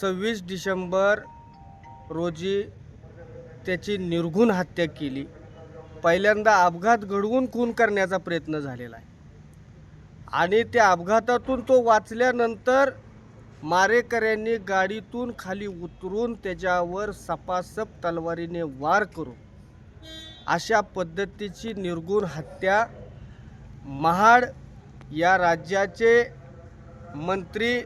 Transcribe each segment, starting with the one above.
सव्वीस डिसेंबर रोजी त्याची निर्घुण हत्या केली. पहिल्यांदा अपघात घडवून खून करण्याचा प्रयत्न झालेला आहे. आणि त्या अपघातातून तो वाचल्यानंतर मारेकऱ्यांनी गाडीतून खाली उतरून त्याच्यावर सपासप तलवारीने वार करून अशा पद्धतीची निर्गुण हत्या महाड या राज्याचे मंत्री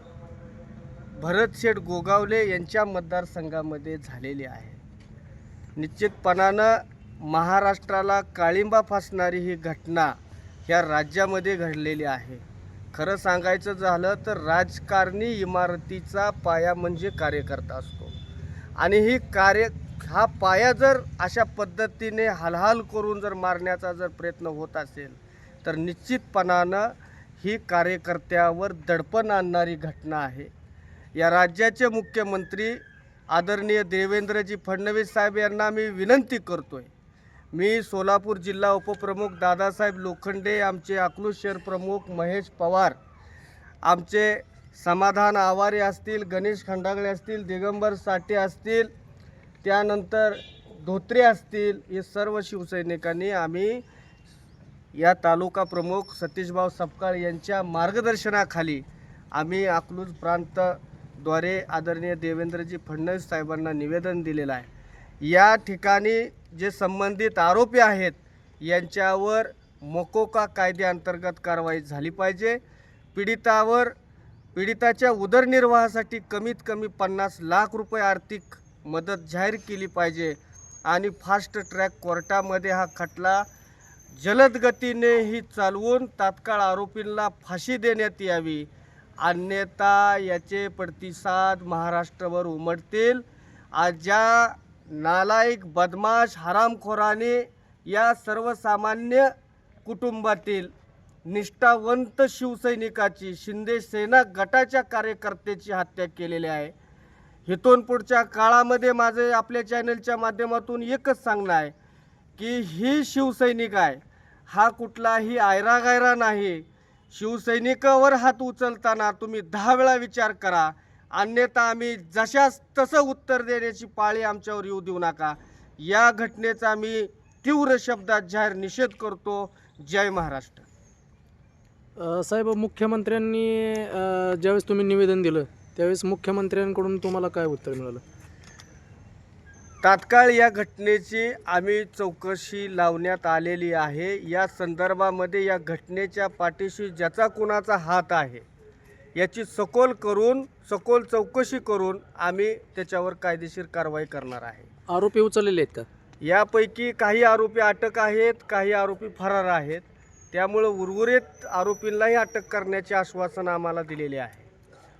भरतशेठ गोगावले यांच्या मतदारसंघामध्ये झालेली आहे. निश्चितपणानं महाराष्ट्राला काळिंबा फासणारी ही घटना ह्या राज्यामध्ये घडलेली आहे. खरं सांगायचं झालं तर राजकारणी इमारतीचा पाया म्हणजे कार्यकर्ता असतो. आणि ही कार्य हा पाया जर अशा पद्धतीने हालहाल करून जर मारण्याचा जर प्रयत्न होत असेल तर निश्चितपणानं ही कार्यकर्त्यावर दडपण आणणारी घटना आहे. या राज्याचे मुख्यमंत्री आदरणीय देवेंद्रजी फडणवीस साहेब यांना मी विनंती करतो आहे मी सोलापूर जिल्हा उपप्रमुख दादासाहेब लोखंडे आमचे अकलूज शहर प्रमुख महेश पवार आमचे समाधान आवारे असतील गणेश खंडागळे असतील दिगंबर साठे असतील त्यानंतर धोत्रे असतील हे सर्व शिवसैनिकांनी आम्ही या तालुका प्रमुख सतीशभाऊ सपकाळ यांच्या मार्गदर्शनाखाली आम्ही अकलूज प्रांत द्वारे आदरणीय देवेंद्रजी फडणवीस साहेबांना निवेदन दिलेलं आहे. या ठिकाणी जे संबंधित आरोपी आहेत यांच्यावर मोकोका कायद्याअंतर्गत कारवाई झाली पाहिजे. पीडितावर पीडिताच्या उदरनिर्वाहासाठी कमीत कमी पन्नास लाख रुपये आर्थिक मदत जाहीर केली पाहिजे आणि फास्ट ट्रॅक कोर्टामध्ये हा खटला जलद गतीनेही चालवून तात्काळ आरोपींना फाशी देण्यात यावी. अन्यथा याचे प्रतिसाद महाराष्ट्रभर उमटतील. आज ज्या नालायक बदमाश हरामखोराने या सर्वसामान्य कुटुंबातील निष्ठावंत शिवसैनिकाची शिंदे सेना गटाच्या कार्यकर्त्याची हत्या केलेली आहे. इथून पुढच्या काळामध्ये माझे आपल्या चॅनलच्या माध्यमातून एकच सांगणं आहे की ही शिवसैनिक आहे. हा कुठलाही आयरागायरा नाही. शिवसैनिकावर हात उचलताना तुम्ही दहा वेळा विचार करा. अन्यथा आम्ही जशास तसं उत्तर देण्याची पाळी आमच्यावर येऊ देऊ नका. या घटनेचा मी तीव्र शब्दात जाहीर निषेध करतो. जय महाराष्ट्र. साहेब मुख्यमंत्र्यांनी ज्यावेळेस तुम्ही निवेदन दिलं त्यावेळेस मुख्यमंत्र्यांकडून तुम्हाला काय उत्तर मिळालं? तात्काळ या घटनेची आम्ही चौकशी लावण्यात आलेली आहे. या संदर्भामध्ये या घटनेच्या पाठीशी ज्याचा कुणाचा हात आहे याची सखोल करून सखोल चौकशी करून आम्ही त्याच्यावर कायदेशीर कारवाई करणार आहे. आरोपी उचललेले आहेत का? यापैकी काही आरोपी अटक आहेत काही आरोपी फरार आहेत. त्यामुळं उर्वरित आरोपींनाही अटक करण्याचे आश्वासन आम्हाला दिलेले आहे.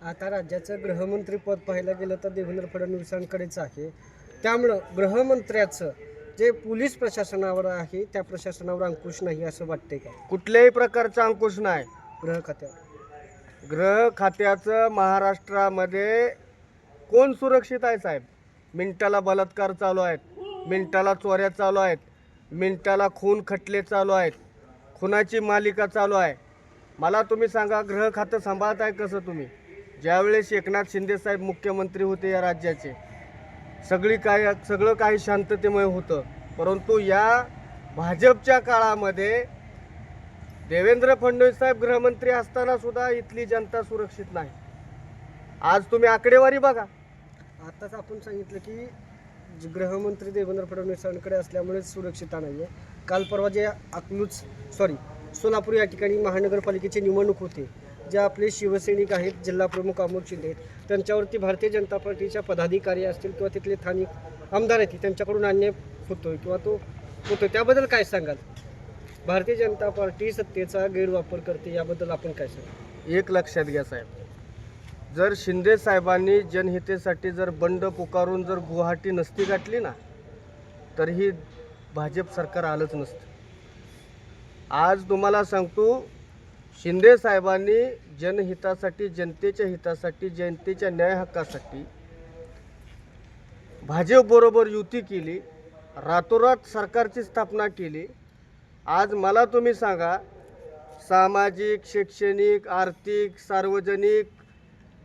आता राज्याचं गृहमंत्रीपद पाहायला गेलं तर देवेंद्र फडणवीसांकडेच आहे. त्यामुळं गृहमंत्र्याचं जे पोलीस प्रशासनावर आहे त्या प्रशासनावर अंकुश नाही असं वाटतंय का कुठल्याही प्रकारचा अंकुश नाही. गृह खात्यावर. गृह खात्याचं महाराष्ट्रामध्ये कोण सुरक्षित आहे साहेब? मिनिटाला बलात्कार चालू आहेत मिनिटाला चोऱ्या चालू आहेत मिनिटाला खून खटले चालू आहेत खुनाची मालिका चालू आहे. मला तुम्ही सांगा गृह खातं सांभाळताय कसं तुम्ही? ज्यावेळेस एकनाथ शिंदेसाहेब मुख्यमंत्री होते या राज्याचे सगळी काय सगळं काही शांततेमय होतं. परंतु या भाजपच्या काळामध्ये देवेंद्र फडणवीस साहेब गृहमंत्री असताना सुद्धा इथली जनता सुरक्षित नाही. आज तुम्ही आकडेवारी बघा. आताच आपण सांगितलं की गृहमंत्री देवेंद्र फडणवीसांकडे असल्यामुळे सुरक्षितता नाही आहे काल परवा जे अकलूज सॉरी सोलापूर या ठिकाणी महानगरपालिकेची निवडणूक होते. ज्या आपले शिवसैनिक आहेत जिल्हा प्रमुख अमोल शिंदे आहेत त्यांच्यावरती भारतीय जनता पार्टीच्या पदाधिकारी असतील किंवा तिथले स्थानिक आमदार आहेत त्यांच्याकडून अन्याय होतोय किंवा तो होतो त्याबद्दल काय सांगाल? भारतीय जनता पार्टी सत्तेचा गैरवापर करते याबद्दल आपण काय सांगू एक लक्षात घ्या साहेब. जर शिंदे साहेबांनी जनहितेसाठी जर बंड पुकारून जर गुवाहाटी नसती गाठली ना तर ही भाजप सरकार आलंच नसतं. आज तुम्हाला सांगतो शिंदे साहेबांनी जनहितासाठी जनतेच्या हितासाठी जनतेच्या न्याय हक्कासाठी भाजपबरोबर युती केली रातोरात सरकारची स्थापना केली. आज मला तुम्ही सांगा सामाजिक शैक्षणिक आर्थिक सार्वजनिक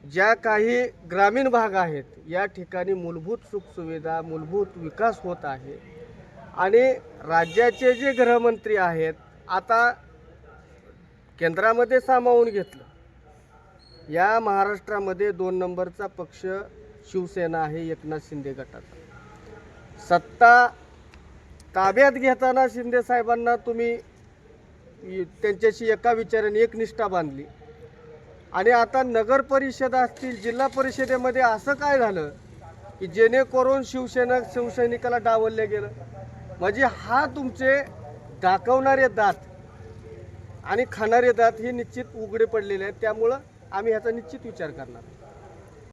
ज्या काही ग्रामीण भाग आहेत या ठिकाणी मूलभूत सुखसुविधा मूलभूत विकास होत आहे. आणि राज्याचे जे गृहमंत्री आहेत आता केंद्रामध्ये सामावून घेतलं. या महाराष्ट्रामध्ये दोन नंबरचा पक्ष शिवसेना आहे एकनाथ शिंदे गटाचा. सत्ता ताब्यात घेताना शिंदे साहेबांना तुम्ही त्यांच्याशी एका विचाराने एक निष्ठा बांधली. आणि आता नगर परिषद असतील जिल्हा परिषदेमध्ये असं काय झालं की जेणेकरून शिवसेना शिवसैनिकाला डावललं गेलं? म्हणजे हा तुमचे दाखवणारे दात आणि खाणारे दात हे निश्चित उघडे पडलेले आहेत. त्यामुळं आम्ही ह्याचा निश्चित विचार करणार.